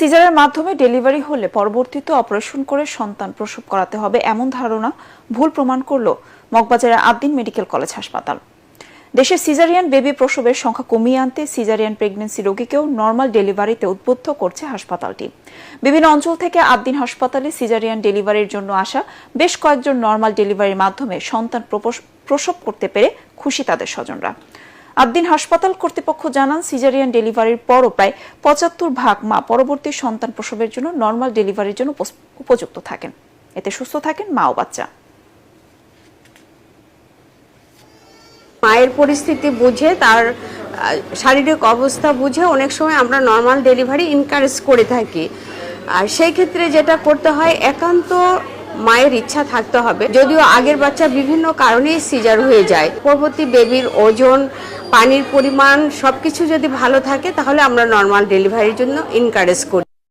সিজারের মাধ্যমে ডেলিভারি হলে পরবর্তীতে অপারেশন করে সন্তান প্রসব করাতে হবে এমন ধারণা ভুল প্রমাণ করল মগবাজারের আদ্দিন মেডিকেল কলেজ হাসপাতাল। দেশে সিজারিয়ান বেবি প্রসবের সংখ্যা কমিয়ে আনতে সিজারিয়ান প্রেগনেন্সি রোগীকেও নর্মাল ডেলিভারিতে উদ্বুদ্ধ করছে হাসপাতালটি। বিভিন্ন অঞ্চল থেকে আদ্দিন হাসপাতালে সিজারিয়ান ডেলিভারির জন্য আসা বেশ কয়েকজন নর্মাল ডেলিভারির মাধ্যমে সন্তান প্রসব করতে পেরে খুশি তাদের স্বজনরা। আদ্দিন হাসপাতাল কর্তৃপক্ষ জানান, সিজারিয়ান ডেলিভারির পরও প্রায় পঁচাত্তর ভাগ মা পরবর্তী সন্তান প্রসবের জন্য নর্মাল ডেলিভারির জন্য উপযুক্ত থাকেন। এতে সুস্থ থাকেন মা ও বাচ্চা। মায়ের পরিস্থিতি বুঝে, তার শারীরিক অবস্থা বুঝে অনেক সময় আমরা নর্মাল ডেলিভারি এনকারেজ করে থাকি। আর সেই ক্ষেত্রে যেটা করতে হয়, একান্ত মায়ের ইচ্ছা থাকতে হবে। যদিও আগের বাচ্চা বিভিন্ন কারণেই সিজার হয়ে যায়। পরবর্তী বেবির ওজন, পানির পরিমাণ সব কিছু যদি ভালো থাকে, তাহলে আমরা নর্মাল ডেলিভারির জন্য এনকারেজ করি।